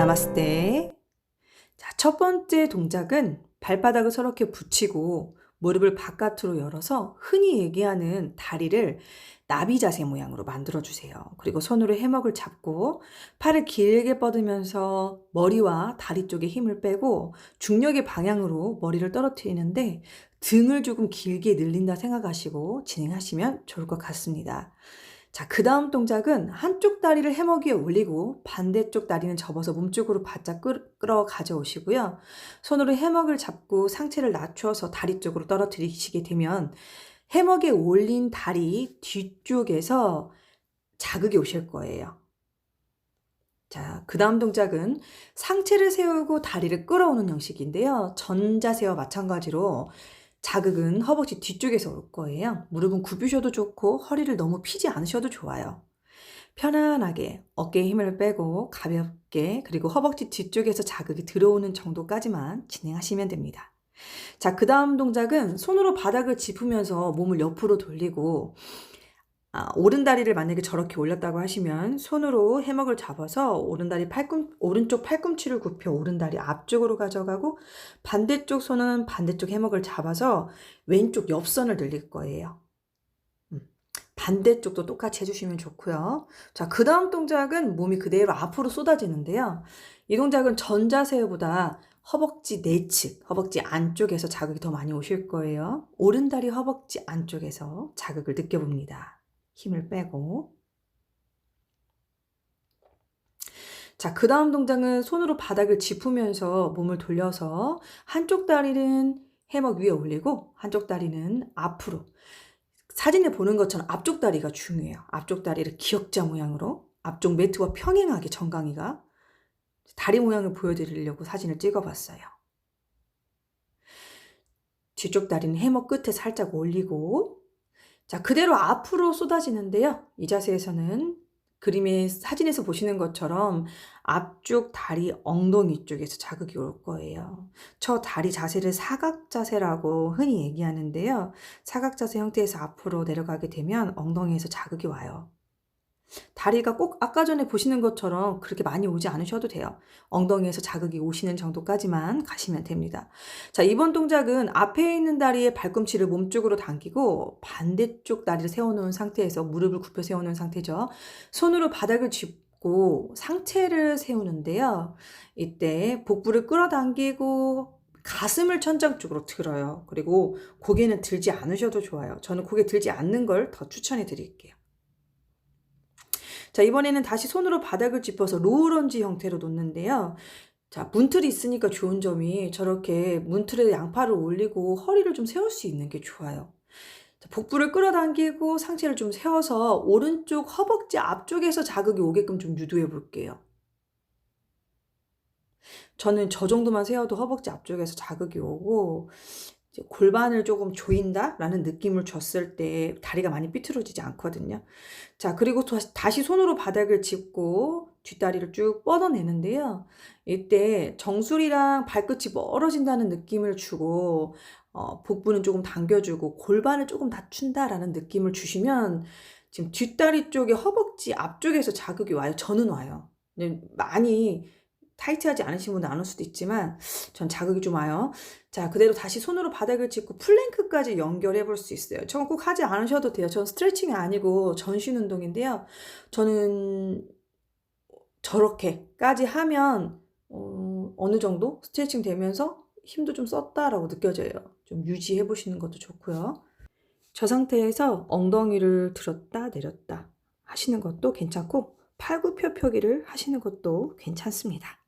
나마스테. 자, 첫 번째 동작은 발바닥을 서럽게 붙이고 무릎을 바깥으로 열어서 흔히 얘기하는 다리를 나비 자세 모양으로 만들어 주세요. 그리고 손으로 해먹을 잡고 팔을 길게 뻗으면서 머리와 다리 쪽에 힘을 빼고 중력의 방향으로 머리를 떨어뜨리는데 등을 조금 길게 늘린다 생각하시고 진행하시면 좋을 것 같습니다. 자, 그 다음 동작은 한쪽 다리를 해먹 위에 올리고 반대쪽 다리는 접어서 몸쪽으로 바짝 끌- 끌어 가져오시고요. 손으로 해먹을 잡고 상체를 낮춰서 다리 쪽으로 떨어뜨리시게 되면 해먹에 올린 다리 뒤쪽에서 자극이 오실 거예요. 자, 그 다음 동작은 상체를 세우고 다리를 끌어오는 형식인데요. 전자세와 마찬가지로 자극은 허벅지 뒤쪽에서 올 거예요. 무릎은 굽히셔도 좋고 허리를 너무 피지 않으셔도 좋아요. 편안하게 어깨에 힘을 빼고 가볍게 그리고 허벅지 뒤쪽에서 자극이 들어오는 정도까지만 진행하시면 됩니다. 자, 그 다음 동작은 손으로 바닥을 짚으면서 몸을 옆으로 돌리고 아, 오른다리를 만약에 저렇게 올렸다고 하시면 손으로 해먹을 잡아서 오른다리 팔꿈, 오른쪽 팔꿈치를 굽혀 오른다리 앞쪽으로 가져가고 반대쪽 손은 반대쪽 해먹을 잡아서 왼쪽 옆선을 늘릴 거예요. 음, 반대쪽도 똑같이 해주시면 좋고요. 자, 그 다음 동작은 몸이 그대로 앞으로 쏟아지는데요. 이 동작은 전자세보다 허벅지 내측, 허벅지 안쪽에서 자극이 더 많이 오실 거예요. 오른다리 허벅지 안쪽에서 자극을 느껴봅니다. 힘을 빼고. 자, 그 다음 동작은 손으로 바닥을 짚으면서 몸을 돌려서 한쪽 다리는 해먹 위에 올리고 한쪽 다리는 앞으로. 사진에 보는 것처럼 앞쪽 다리가 중요해요. 앞쪽 다리를 기역자 모양으로 앞쪽 매트와 평행하게 정강이가 다리 모양을 보여드리려고 사진을 찍어봤어요. 뒤쪽 다리는 해먹 끝에 살짝 올리고 자, 그대로 앞으로 쏟아지는데요. 이 자세에서는 그림의 사진에서 보시는 것처럼 앞쪽 다리 엉덩이 쪽에서 자극이 올 거예요. 저 다리 자세를 사각 자세라고 흔히 얘기하는데요. 사각 자세 형태에서 앞으로 내려가게 되면 엉덩이에서 자극이 와요. 다리가 꼭 아까 전에 보시는 것처럼 그렇게 많이 오지 않으셔도 돼요. 엉덩이에서 자극이 오시는 정도까지만 가시면 됩니다. 자, 이번 동작은 앞에 있는 다리의 발꿈치를 몸쪽으로 당기고 반대쪽 다리를 세워놓은 상태에서 무릎을 굽혀 세우는 상태죠. 손으로 바닥을 짚고 상체를 세우는데요. 이때 복부를 끌어당기고 가슴을 천장 쪽으로 들어요. 그리고 고개는 들지 않으셔도 좋아요. 저는 고개 들지 않는 걸 더 추천해 드릴게요. 자, 이번에는 다시 손으로 바닥을 짚어서 로우런지 형태로 놓는데요. 자, 문틀이 있으니까 좋은 점이 저렇게 문틀에 양팔을 올리고 허리를 좀 세울 수 있는 게 좋아요. 자, 복부를 끌어당기고 상체를 좀 세워서 오른쪽 허벅지 앞쪽에서 자극이 오게끔 좀 유도해 볼게요. 저는 저 정도만 세워도 허벅지 앞쪽에서 자극이 오고 골반을 조금 조인다라는 느낌을 줬을 때 다리가 많이 삐뚤어지지 않거든요. 자, 그리고 다시, 손으로 바닥을 짚고 뒷다리를 쭉 뻗어내는데요. 이때 정수리랑 발끝이 멀어진다는 느낌을 주고 어, 복부는 조금 당겨주고 골반을 조금 낮춘다라는 느낌을 주시면 지금 뒷다리 쪽에 허벅지 앞쪽에서 자극이 와요. 저는 와요. 근데 많이 타이트하지 않으신 분은 안 올 수도 있지만 전 자극이 좀 와요. 자, 그대로 다시 손으로 바닥을 짚고 플랭크까지 연결해 볼 수 있어요. 저건 꼭 하지 않으셔도 돼요. 전 스트레칭이 아니고 전신 운동인데요. 저는 저렇게까지 하면 어, 어느 정도 스트레칭 되면서 힘도 좀 썼다라고 느껴져요. 좀 유지해 보시는 것도 좋고요. 저 상태에서 엉덩이를 들었다 내렸다 하시는 것도 괜찮고 팔굽혀펴기를 하시는 것도 괜찮습니다.